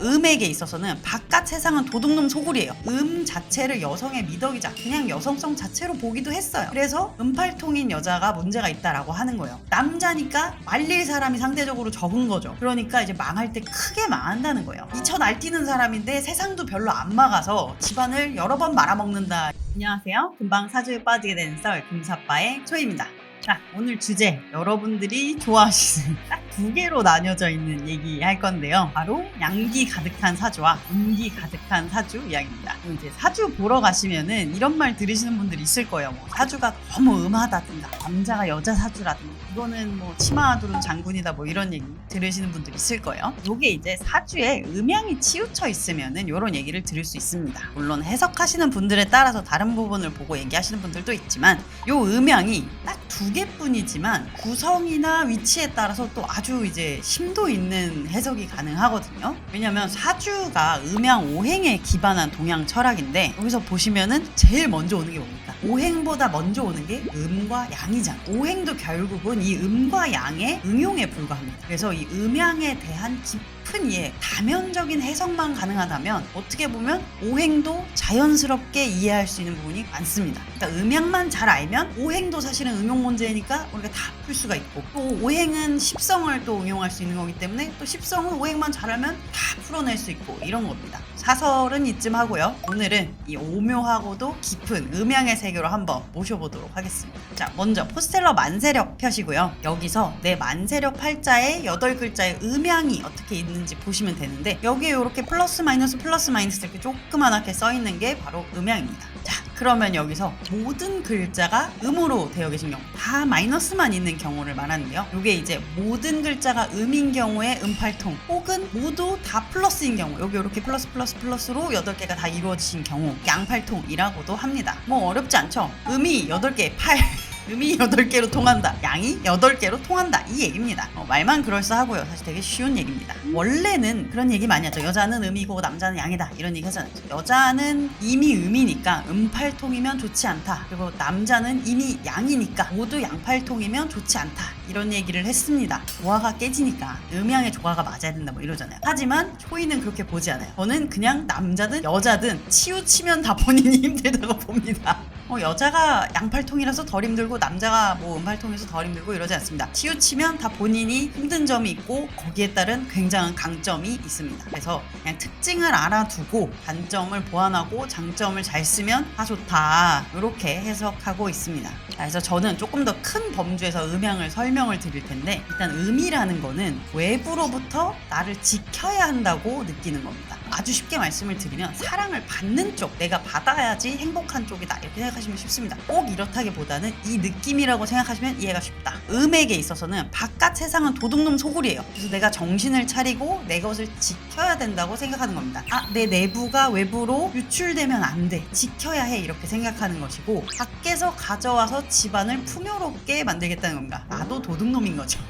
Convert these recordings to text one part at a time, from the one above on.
음에게 있어서는 바깥 세상은 도둑놈 소굴이에요. 음 자체를 여성의 미덕이자 그냥 여성성 자체로 보기도 했어요. 그래서 음팔통인 여자가 문제가 있다라고 하는 거예요. 남자니까 말릴 사람이 상대적으로 적은 거죠. 그러니까 이제 망할 때 크게 망한다는 거예요. 이쳐 날뛰는 사람인데 세상도 별로 안 막아서 집안을 여러 번 말아먹는다. 안녕하세요. 금방 사주에 빠지게 된썰 금사빠의 초입니다. 자, 오늘 주제 여러분들이 좋아하시는 딱 두 개로 나뉘어져 있는 얘기 할 건데요. 바로 양기 가득한 사주와 음기 가득한 사주 이야기입니다. 이제 사주 보러 가시면은 이런 말 들으시는 분들 있을 거예요. 뭐 사주가 너무 음하다든가 남자가 여자 사주라든가 이거는 뭐 치마두른 장군이다 뭐 이런 얘기 들으시는 분들 있을 거예요. 요게 이제 사주에 음양이 치우쳐 있으면은 이런 얘기를 들을 수 있습니다. 물론 해석하시는 분들에 따라서 다른 부분을 보고 얘기하시는 분들도 있지만 요 음양이 딱 두 개뿐이지만 구성이나 위치에 따라서 또 아주 이제 심도 있는 해석이 가능하거든요. 왜냐면 사주가 음양 오행에 기반한 동양 철학인데 여기서 보시면은 제일 먼저 오는 게 뭡니까? 오행보다 먼저 오는 게 음과 양이잖아. 오행도 결국은 이 음과 양의 응용에 불과합니다. 그래서 이 음양에 대한 깊은 이해, 다면적인 해석만 가능하다면 어떻게 보면 오행도 자연스럽게 이해할 수 있는 부분이 많습니다. 그러니까 음양만 잘 알면 오행도 사실은 응용 문제니까 우리가 다 풀 수가 있고 또 오행은 십성을 또 응용할 수 있는 거기 때문에 또 십성은 오행만 잘하면 다 풀어낼 수 있고 이런 겁니다. 사설은 이쯤 하고요. 오늘은 이 오묘하고도 깊은 음양의 세 계로 한번 모셔보도록 하겠습니다. 자, 먼저 포스텔러 만세력 펴시고요. 여기서 내 만세력 팔자에 여덟 글자의 음양이 어떻게 있는지 보시면 되는데 여기에 이렇게 플러스 마이너스 플러스 마이너스 이렇게 조그만하게 써 있는 게 바로 음양입니다. 자, 그러면 여기서 모든 글자가 음으로 되어 계신 경우 다 마이너스만 있는 경우를 말하는데요. 이게 이제 모든 글자가 음인 경우에 음팔통 혹은 모두 다 플러스인 경우 여기 이렇게 플러스 플러스 플러스로 8개가 다 이루어지신 경우 양팔통이라고도 합니다. 뭐 어렵지 않죠? 음이 8개, 팔 음이 8개로 통한다. 양이 8개로 통한다. 이 얘기입니다. 어, 말만 그럴싸하고요. 사실 되게 쉬운 얘기입니다. 원래는 그런 얘기 많이 하죠. 여자는 음이고 남자는 양이다. 이런 얘기 하잖아요. 여자는 이미 음이니까 음팔통이면 좋지 않다. 그리고 남자는 이미 양이니까 모두 양팔통이면 좋지 않다. 이런 얘기를 했습니다. 조화가 깨지니까 음양의 조화가 맞아야 된다 뭐 이러잖아요. 하지만 초이는 그렇게 보지 않아요. 저는 그냥 남자든 여자든 치우치면 다 본인이 힘들다고 봅니다. 어, 여자가 양팔통이라서 덜 힘들고 남자가 뭐 음팔통에서 덜 힘들고 이러지 않습니다. 치우치면 다 본인이 힘든 점이 있고 거기에 따른 굉장한 강점이 있습니다. 그래서 그냥 특징을 알아두고 단점을 보완하고 장점을 잘 쓰면 다 좋다. 이렇게 해석하고 있습니다. 자, 그래서 저는 조금 더 큰 범주에서 음양을 설명을 드릴 텐데 일단 음이라는 거는 외부로부터 나를 지켜야 한다고 느끼는 겁니다. 아주 쉽게 말씀을 드리면 사랑을 받는 쪽, 내가 받아야지 행복한 쪽이다 이렇게 생각하시면 쉽습니다. 꼭 이렇다기보다는 이 느낌이라고 생각하시면 이해가 쉽다. 음에게 있어서는 바깥 세상은 도둑놈 소굴이에요. 그래서 내가 정신을 차리고 내 것을 지켜야 된다고 생각하는 겁니다. 아, 내 내부가 외부로 유출되면 안 돼. 지켜야 해. 이렇게 생각하는 것이고 밖에서 가져와서 집안을 풍요롭게 만들겠다는 겁니다. 나도 도둑놈인 거죠.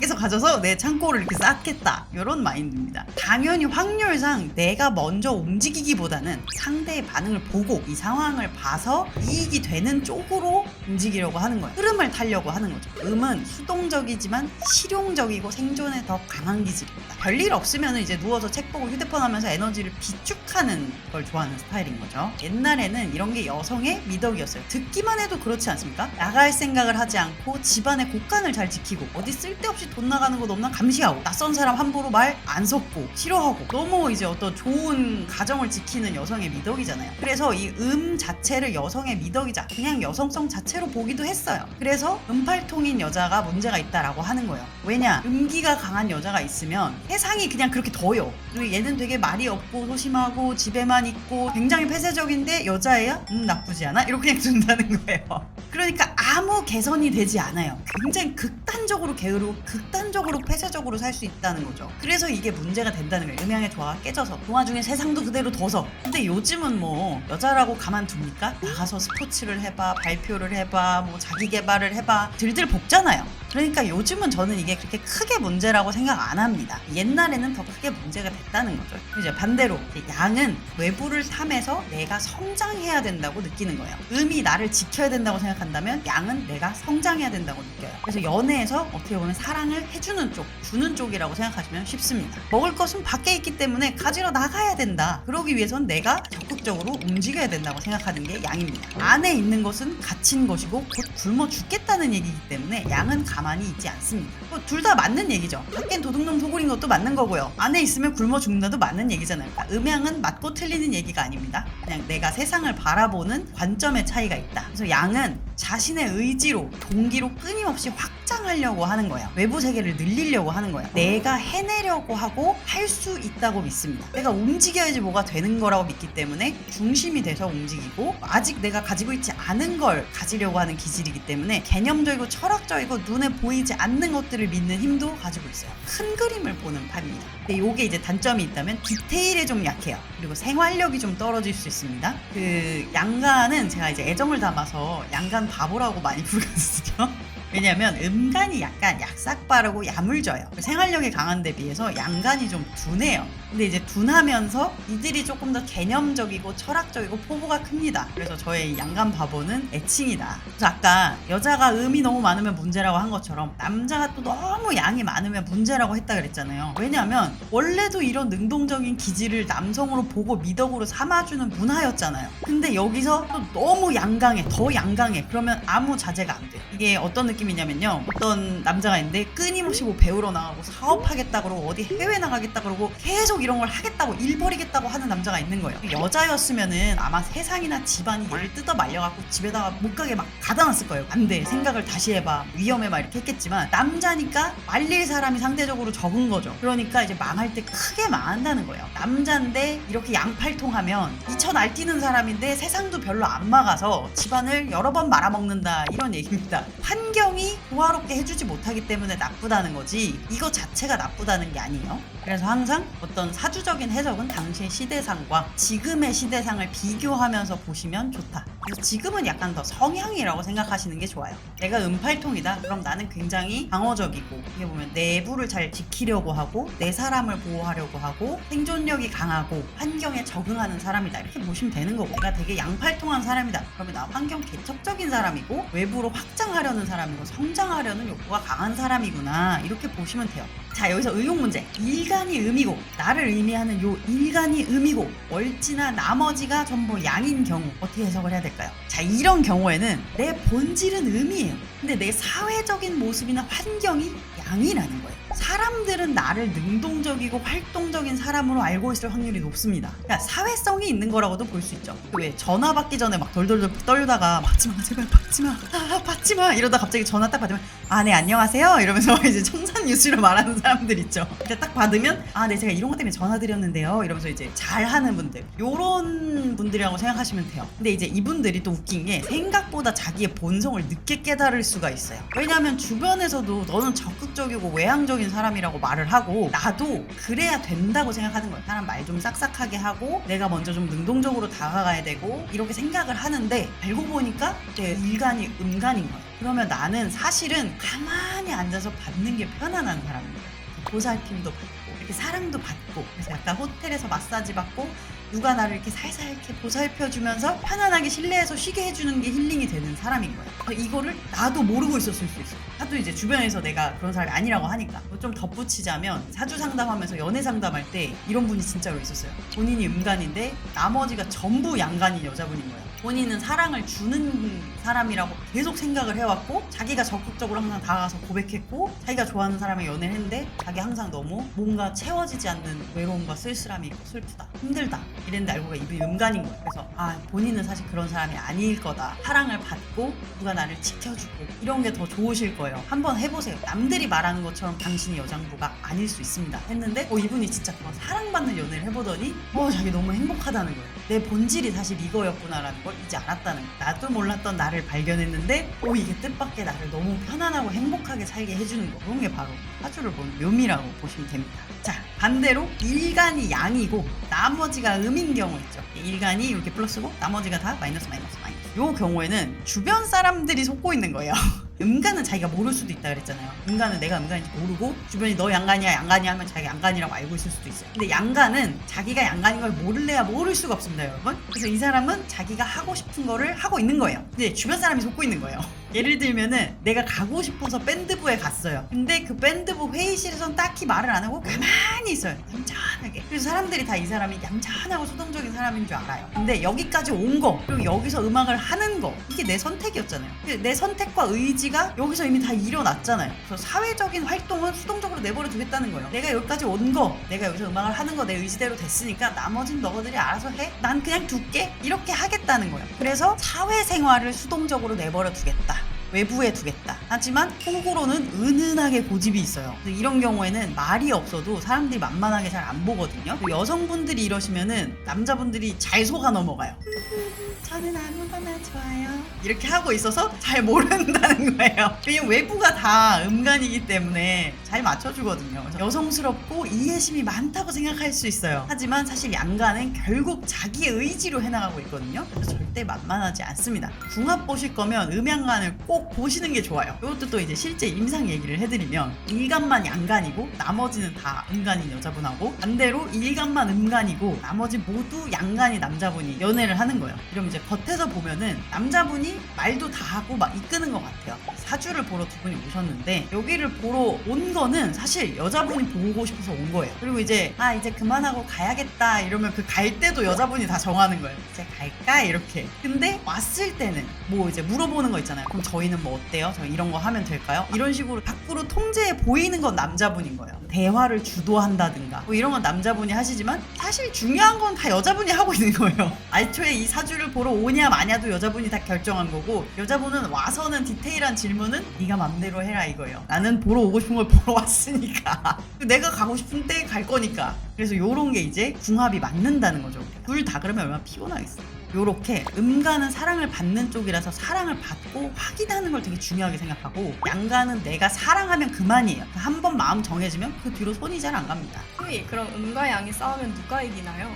밖에서 가져서 내 창고를 이렇게 쌓겠다. 이런 마인드입니다. 당연히 확률상 내가 먼저 움직이기보다는 상대의 반응을 보고 이 상황을 봐서 이익이 되는 쪽으로 움직이려고 하는 거예요. 흐름을 타려고 하는 거죠. 음은 수동적이지만 실용적이고 생존에 더 강한 기질입니다. 별일 없으면 이제 누워서 책 보고 휴대폰 하면서 에너지를 비축하는 걸 좋아하는 스타일인 거죠. 옛날에는 이런 게 여성의 미덕이었어요. 듣기만 해도 그렇지 않습니까? 나갈 생각을 하지 않고 집안의 곳간을 잘 지키고 어디 쓸데없이 돈 나가는 거 너무나 감시하고 낯선 사람 함부로 말 안 섞고 싫어하고 너무 이제 어떤 좋은 가정을 지키는 여성의 미덕이잖아요. 그래서 이 음 자체를 여성의 미덕이자 그냥 여성성 자체로 보기도 했어요. 그래서 음팔통인 여자가 문제가 있다라고 하는 거예요. 왜냐? 음기가 강한 여자가 있으면 세상이 그냥 그렇게 더요. 그리고 얘는 되게 말이 없고 소심하고 집에만 있고 굉장히 폐쇄적인데 여자애야? 음 나쁘지 않아? 이렇게 그냥 둔다는 거예요. 그러니까 아무 개선이 되지 않아요. 굉장히 극단적으로 게으르고 극단적으로 폐쇄적으로 살 수 있다는 거죠. 그래서 이게 문제가 된다는 거예요. 음양의 조화가 깨져서 동화 중에 세상도 그대로 둬서. 근데 요즘은 뭐 여자라고 가만둡니까? 나가서 스포츠를 해봐, 발표를 해봐, 뭐 자기 개발을 해봐, 들들 볶잖아요. 그러니까 요즘은 저는 이게 그렇게 크게 문제라고 생각 안 합니다. 옛날에는 더 크게 문제가 됐다는 거죠. 이제 반대로 양은 외부를 탐해서 내가 성장해야 된다고 느끼는 거예요. 음이 나를 지켜야 된다고 생각한다면 양은 내가 성장해야 된다고 느껴요. 그래서 연애에서 어떻게 보면 사랑을 해주는 쪽, 주는 쪽이라고 생각하시면 쉽습니다. 먹을 것은 밖에 있기 때문에 가지러 나가야 된다. 그러기 위해선 내가 적극적으로 움직여야 된다고 생각하는 게 양입니다. 안에 있는 것은 갇힌 것이고 곧 굶어 죽겠다는 얘기이기 때문에 양은 가만히 있지 않습니다. 둘 다 맞는 얘기죠. 밖엔 도둑놈 소굴인 것도 맞는 거고요. 안에 있으면 굶어 죽는다도 맞는 얘기잖아요. 그러니까 음양은 맞고 틀리는 얘기가 아닙니다. 그냥 내가 세상을 바라보는 관점의 차이가 있다. 그래서 양은 자신의 의지로 동기로 끊임없이 확장하려고 하는 거예요. 외부 세계를 늘리려고 하는 거예요. 내가 해내려고 하고 할 수 있다고 믿습니다. 내가 움직여야지 뭐가 되는 거라고 믿기 때문에 중심이 돼서 움직이고 아직 내가 가지고 있지 않은 걸 가지려고 하는 기질이기 때문에 개념적이고 철학적이고 눈에 보이지 않는 것들을 믿는 힘도 가지고 있어요. 큰 그림을 보는 판입니다. 근데 이게 이제 단점이 있다면 디테일에 좀 약해요. 그리고 생활력이 좀 떨어질 수 있습니다. 그 양간은 제가 이제 애정을 담아서 양간 바보라고 많이 부르거든요. 왜냐면 음간이 약간 약삭 빠르고 야물져요. 생활력이 강한 데 비해서 양간이 좀 둔해요. 근데 이제 둔하면서 이들이 조금 더 개념적이고 철학적이고 포부가 큽니다. 그래서 저의 이 양간 바보는 애칭이다. 그래서 아까 여자가 음이 너무 많으면 문제라고 한 것처럼 남자가 또 너무 양이 많으면 문제라고 했다 그랬잖아요. 왜냐면 원래도 이런 능동적인 기질을 남성으로 보고 미덕으로 삼아주는 문화였잖아요. 근데 여기서 또 너무 양강해, 더 양강해. 그러면 아무 자제가 안 돼요. 이게 어떤 느낌이냐면요. 어떤 남자가 있는데 끊임없이 뭐 배우러 나가고 사업하겠다 그러고 어디 해외 나가겠다 그러고 계속 이런 걸 하겠다고 일 벌이겠다고 하는 남자가 있는 거예요. 여자였으면은 아마 세상이나 집안이 얘를 뜯어 말려갖고 집에다가 못 가게 막 가다놨을 거예요. 안 돼. 생각을 다시 해봐. 위험해 막 이렇게 했겠지만 남자니까 말릴 사람이 상대적으로 적은 거죠. 그러니까 이제 망할 때 크게 망한다는 거예요. 남자인데 이렇게 양팔통하면 이천 알뛰는 사람인데 세상도 별로 안 막아서 집안을 여러 번 말아먹는다 이런 얘기입니다. 환경이 조화롭게 해주지 못하기 때문에 나쁘다는 거지 이거 자체가 나쁘다는 게 아니에요. 그래서 항상 어떤 사주적인 해석은 당시의 시대상과 지금의 시대상을 비교하면서 보시면 좋다. 그래서 지금은 약간 더 성향이라고 생각하시는 게 좋아요. 내가 은팔통이다. 그럼 나는 굉장히 방어적이고 이게 보면 내부를 잘 지키려고 하고 내 사람을 보호하려고 하고 생존력이 강하고 환경에 적응하는 사람이다. 이렇게 보시면 되는 거고 내가 되게 양팔통한 사람이다. 그러면 나 환경 개척적인 사람이고 외부로 확장하려는 사람이고 성장하려는 욕구가 강한 사람이구나. 이렇게 보시면 돼요. 자 여기서 의용 문제 일간이 음이고 나를 의미하는 요 일간이 음이고 월지나 나머지가 전부 양인 경우 어떻게 해석을 해야 될까요? 자 이런 경우에는 내 본질은 음이에요. 근데 내 사회적인 모습이나 환경이 양이라는 거예요. 사람들은 나를 능동적이고 활동적인 사람으로 알고 있을 확률이 높습니다. 그러니까 사회성이 있는 거라고도 볼 수 있죠. 왜 전화 받기 전에 막 덜덜덜 떨다가 받지마 제발 받지마 아 받지마 이러다 갑자기 전화 딱 받으면 아 네 안녕하세요 이러면서 이제 청산 유수를 말하는 사람들 있죠. 근데 딱 받으면 아 네 제가 이런 것 때문에 전화 드렸는데요. 이러면서 이제 잘 하는 분들 요런 분들이라고 생각하시면 돼요. 근데 이제 이분들이 또 웃긴 게 생각보다 자기의 본성을 늦게 깨달을 수가 있어요. 왜냐하면 주변에서도 너는 적극적이고 외향적인 사람이라고 말을 하고 나도 그래야 된다고 생각하는 거예요. 사람 말 좀 싹싹하게 하고 내가 먼저 좀 능동적으로 다가가야 되고 이렇게 생각을 하는데 알고 보니까 내 일간이 음간인 거예요. 그러면 나는 사실은 가만히 앉아서 받는 게 편안한 사람이에요. 보살핌도 받고 이렇게 사랑도 받고 그래서 약간 호텔에서 마사지 받고 누가 나를 이렇게 살살 이렇게 보살펴주면서 편안하게 실내에서 쉬게 해주는 게 힐링이 되는 사람인 거예요. 그래서 이거를 나도 모르고 있었을 수 있어요. 하도 이제 주변에서 내가 그런 사람이 아니라고 하니까 뭐좀 덧붙이자면 사주 상담하면서 연애 상담할 때 이런 분이 진짜로 있었어요. 본인이 음간인데 나머지가 전부 양간인 여자분인 거예요. 본인은 사랑을 주는 사람이라고 계속 생각을 해왔고 자기가 적극적으로 항상 다가가서 고백했고 자기가 좋아하는 사람을 연애를 했는데 자기 항상 너무 뭔가 채워지지 않는 외로움과 쓸쓸함이 있고 슬프다 힘들다 이랬는데 알고 보니까 이분이 음간인 거예요. 그래서 아 본인은 사실 그런 사람이 아닐 거다. 사랑을 받고 누가 나를 지켜주고 이런 게 더 좋으실 거예요. 한번 해보세요. 남들이 말하는 것처럼 당신이 여장부가 아닐 수 있습니다. 했는데 어 이분이 진짜 그런 사랑받는 연애를 해보더니 어 자기 너무 행복하다는 거예요 내 본질이 사실 이거였구나라는 걸 이제 알았다는 나도 몰랐던 나를 발견했는데 오 이게 뜻밖의 나를 너무 편안하고 행복하게 살게 해주는 거. 그런 게 바로 사주를 보는 묘미라고 보시면 됩니다. 자 반대로 일간이 양이고 나머지가 음인 경우 있죠. 일간이 이렇게 플러스고 나머지가 다 마이너스 마이너스 마이너스. 요 경우에는 주변 사람들이 속고 있는 거예요 음간은 자기가 모를 수도 있다 그랬잖아요. 음간은 내가 음간인지 모르고 주변이 너 양간이야 양간이야 하면 자기가 양간이라고 알고 있을 수도 있어요. 근데 양간은 자기가 양간인 걸 모를래야 모를 수가 없습니다, 여러분. 그래서 이 사람은 자기가 하고 싶은 거를 하고 있는 거예요. 근데 주변 사람이 속고 있는 거예요. 예를 들면은 내가 가고 싶어서 밴드부에 갔어요. 근데 그 밴드부 회의실에선 딱히 말을 안 하고 가만히 있어요. 얌전하게. 그래서 사람들이 다 이 사람이 얌전하고 소동적인 사람인 줄 알아요. 근데 여기까지 온 거, 그리고 여기서 음악을 하는 거, 이게 내 선택이었잖아요. 내 선택과 의지가 여기서 이미 다 일어났잖아요. 그래서 사회적인 활동은 수동적으로 내버려 두겠다는 거예요. 내가 여기까지 온 거, 내가 여기서 음악을 하는 거 내 의지대로 됐으니까 나머진 너희들이 알아서 해. 난 그냥 둘게. 이렇게 하겠다는 거예요. 그래서 사회생활을 수동적으로 내버려 두겠다. 외부에 두겠다. 하지만 속으로는 은은하게 고집이 있어요. 이런 경우에는 말이 없어도 사람들이 만만하게 잘 안 보거든요. 여성분들이 이러시면은 남자분들이 잘 속아 넘어가요. 저는 아무거나 좋아요. 이렇게 하고 있어서 잘 모른다는 거예요. 왜냐면 외부가 다 음간이기 때문에 잘 맞춰주거든요. 여성스럽고 이해심이 많다고 생각할 수 있어요. 하지만 사실 양간은 결국 자기의 의지로 해나가고 있거든요. 그래서 절대 만만하지 않습니다. 궁합 보실 거면 음양간을 꼭 보시는 게 좋아요. 이것도 또 이제 실제 임상 얘기를 해드리면 일간만 양간이고 나머지는 다 음간인 여자분하고 반대로 일간만 음간이고 나머지 모두 양간이 남자분이 연애를 하는 거예요. 이러면 이제 겉에서 보면은 남자분이 말도 다 하고 막 이끄는 것 같아요. 사주를 보러 두 분이 오셨는데 여기를 보러 온 거는 사실 여자분이 보고 싶어서 온 거예요. 그리고 이제 아 이제 그만하고 가야겠다 이러면 그 갈 때도 여자분이 다 정하는 거예요. 이제 갈까 이렇게. 근데 왔을 때는 뭐 이제 물어보는 거 있잖아요. 그럼 저희 는 뭐 어때요? 저 이런 거 하면 될까요? 이런 식으로 밖으로 통제해 보이는 건 남자분인 거예요. 대화를 주도한다든가 뭐 이런 건 남자분이 하시지만 사실 중요한 건 다 여자분이 하고 있는 거예요. 애초에 이 사주를 보러 오냐 마냐도 여자분이 다 결정한 거고 여자분은 와서는 디테일한 질문은 네가 맘대로 해라 이거예요. 나는 보러 오고 싶은 걸 보러 왔으니까 내가 가고 싶은 때 갈 거니까 그래서 요런 게 이제 궁합이 맞는다는 거죠. 둘 다 그러면 얼마나 피곤하겠어요. 요렇게 음간은 사랑을 받는 쪽이라서 사랑을 받고 확인하는 걸 되게 중요하게 생각하고 양간은 내가 사랑하면 그만이에요. 한 번 마음 정해지면 그 뒤로 손이 잘 안 갑니다. 그럼 음과 양이 싸우면 누가 이기나요?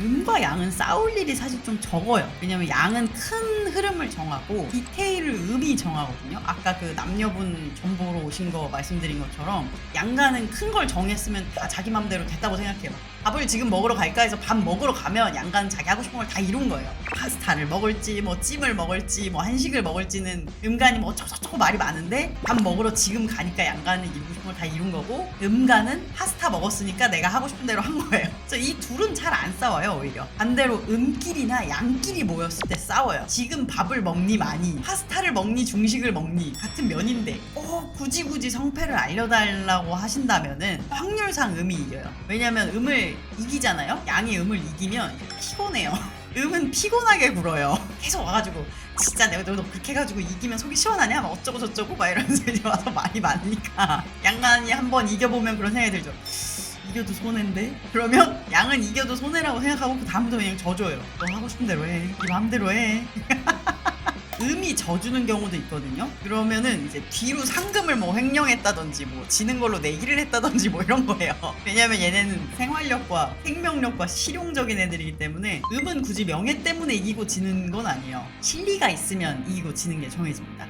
음과 양은 싸울 일이 사실 좀 적어요. 왜냐면 양은 큰 흐름을 정하고 디테일을 음이 정하거든요. 아까 그 남녀분 정보로 오신 거 말씀드린 것처럼 양간은 큰걸 정했으면 다 자기 맘대로 됐다고 생각해요. 밥을 지금 먹으러 갈까 해서 밥 먹으러 가면 양간은 자기 하고 싶은 걸 다 이룬 거예요. 파스타를 먹을지 뭐 찜을 먹을지 뭐 한식을 먹을지는 음간이 뭐 어쩌고저쩌고 말이 많은데 밥 먹으러 지금 가니까 양간은 이루고 싶은 걸 다 이룬 거고 음간은 파스타 먹었으니까 내가 하고 싶은 대로 한 거예요. 그래서 이 둘은 잘 안 싸워요 오히려. 반대로 음끼리나 양끼리 모였을 때 싸워요. 지금 밥을 먹니 많이 파스타를 먹니 중식을 먹니 같은 면인데 어 굳이 굳이 성패를 알려달라고 하신다면은 확률상 음이 이겨요. 왜냐면 음을 이기잖아요. 양이 음을 이기면 피곤해요. 음은 피곤하게 굴어요. 계속 와가지고 진짜 내가 너, 너 그렇게 해가지고 이기면 속이 시원하냐? 막 어쩌고 저쩌고 막 이러면서 이제 와서 말이 많으니까 양간이 한번 이겨보면 그런 생각이 들죠. 이겨도 손해인데? 그러면 양은 이겨도 손해라고 생각하고 그 다음부터 그냥 져줘요. 너 하고 싶은 대로 해. 네 마음대로 해. 음이 져주는 경우도 있거든요. 그러면은 이제 뒤로 상금을 뭐 횡령했다든지 뭐 지는 걸로 내기를 했다든지 뭐 이런 거예요. 왜냐면 얘네는 생활력과 생명력과 실용적인 애들이기 때문에 음은 굳이 명예 때문에 이기고 지는 건 아니에요. 실리가 있으면 이기고 지는 게 정해집니다.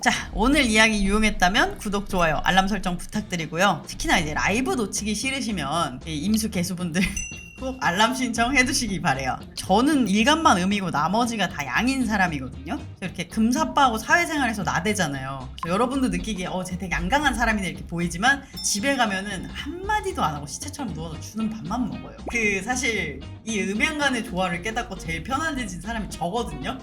자, 오늘 이야기 유용했다면 구독, 좋아요, 알람 설정 부탁드리고요. 특히나 이제 라이브 놓치기 싫으시면 이 임수 개수분들 꼭 알람 신청 해두시기 바래요. 저는 일간만 음이고 나머지가 다 양인 사람이거든요. 이렇게 금사빠하고 사회생활에서 나대잖아요. 여러분도 느끼기에 어, 쟤 되게 양강한 사람이네 이렇게 보이지만 집에 가면은 한마디도 안 하고 시체처럼 누워서 주는 밥만 먹어요. 그 사실 이 음양간의 조화를 깨닫고 제일 편안해진 사람이 저거든요.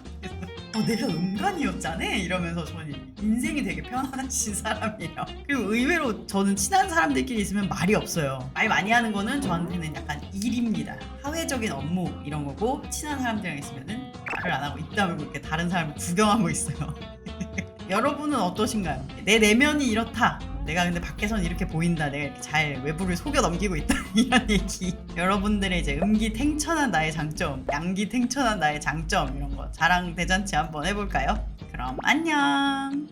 어, 내가 음간이었잖아 이러면서 저는 인생이 되게 편안하신 사람이에요. 그리고 의외로 저는 친한 사람들끼리 있으면 말이 없어요. 말 많이 하는 거는 저한테는 약간 일입니다. 사회적인 업무 이런 거고 친한 사람들이랑 있으면은 말을 안 하고 입 다물고 이렇게 다른 사람을 구경하고 있어요. 여러분은 어떠신가요? 내 내면이 이렇다. 내가 근데 밖에선 이렇게 보인다. 내가 이렇게 잘 외부를 속여 넘기고 있다. 이런 얘기. 여러분들의 이제 음기 탱천한 나의 장점, 양기 탱천한 나의 장점 이런 거 자랑 대잔치 한번 해볼까요? 그럼 안녕.